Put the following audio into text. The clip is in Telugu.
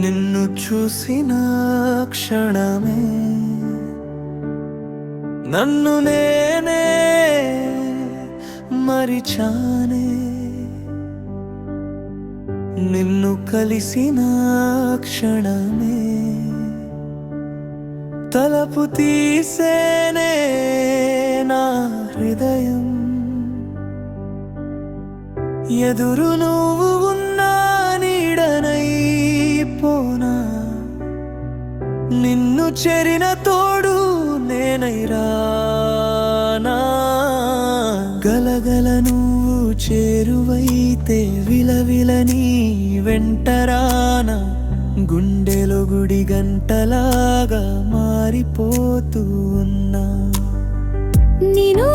నిన్ను చూసిన క్షణమే నన్ను నేనే మరిచానే. నిన్ను కలిసిన క్షణమే తలపు తీసేనే నా హృదయం. ఎదురు నువ్వు నిన్ను చెరిన తోడు నేనైరా రానా. గలగల నువ్వు చేరువైతే విలవిలని వెంటరానా గుండెలో గుడి గంటలాగా మారిపోతూ ఉన్నా. నేను